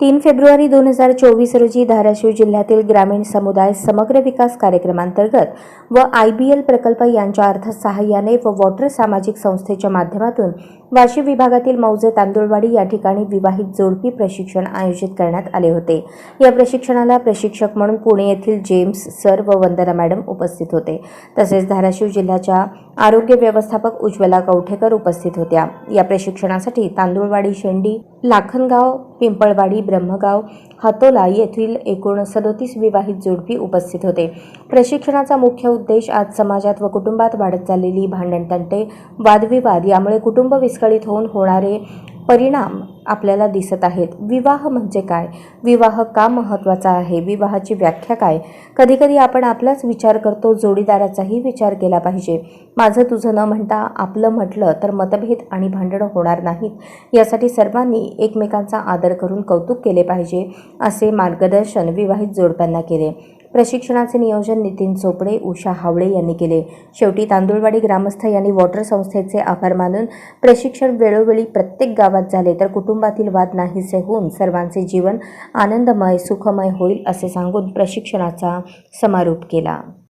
तीन फेब्रुवारी दोन हजार चोवीस रोजी धाराशिव जिल्ह्यातील ग्रामीण समुदाय समग्र विकास कार्यक्रमांतर्गत व आय बी एल प्रकल्प यांच्या अर्थसहाय्याने व वॉटर सामाजिक संस्थेच्या माध्यमातून वाशिम विभागातील मौजे तांदुळवाडी या ठिकाणी विवाहित जोडपी प्रशिक्षण आयोजित करण्यात आले होते. या प्रशिक्षणाला प्रशिक्षक म्हणून पुणे येथील जेम्स सर व वंदना मॅडम उपस्थित होते. तसेच धाराशिव जिल्ह्याच्या आरोग्य व्यवस्थापक उज्ज्वला कवठेकर उपस्थित होत्या. या प्रशिक्षणासाठी तांदूळवाडी शेंडी लाखनगाव पिंपळवाडी ब्रह्मगाव हातोला येथील एकूण सदोतीस विवाहित जोडपी उपस्थित होते. प्रशिक्षणाचा मुख्य उद्देश आज समाजात व कुटुंबात वाढत चाललेली भांडणतंटे वादविवाद यामुळे कुटुंब विस्कळीत होऊन होणारे परिणाम आपल्याला दिसत आहेत. विवाह म्हणजे काय? विवाह का महत्त्वाचा आहे? विवाहाची व्याख्या काय? कधीकधी आपण आपलाच विचार करतो जोडीदाराचाही विचार केला पाहिजे. माझं तुझं न म्हणता आपलं म्हटलं तर मतभेद आणि भांडणं होणार नाहीत. यासाठी सर्वांनी एकमेकांचा आदर करून कौतुक केले पाहिजे असे मार्गदर्शन विवाहित जोडप्यांना केले. प्रशिक्षणाचे नियोजन नितीन चोपडे उषा हावळे यांनी केले. शेवटी तांदुळवाडी ग्रामस्थ यांनी वॉटर संस्थेचे आभार मानून प्रशिक्षण वेळोवेळी प्रत्येक गावात झाले. तर कुटुंबातील वाद नाहीसे होऊन सर्वांचे जीवन आनंदमय सुखमय होईल असे सांगून प्रशिक्षणाचा समारोप केला.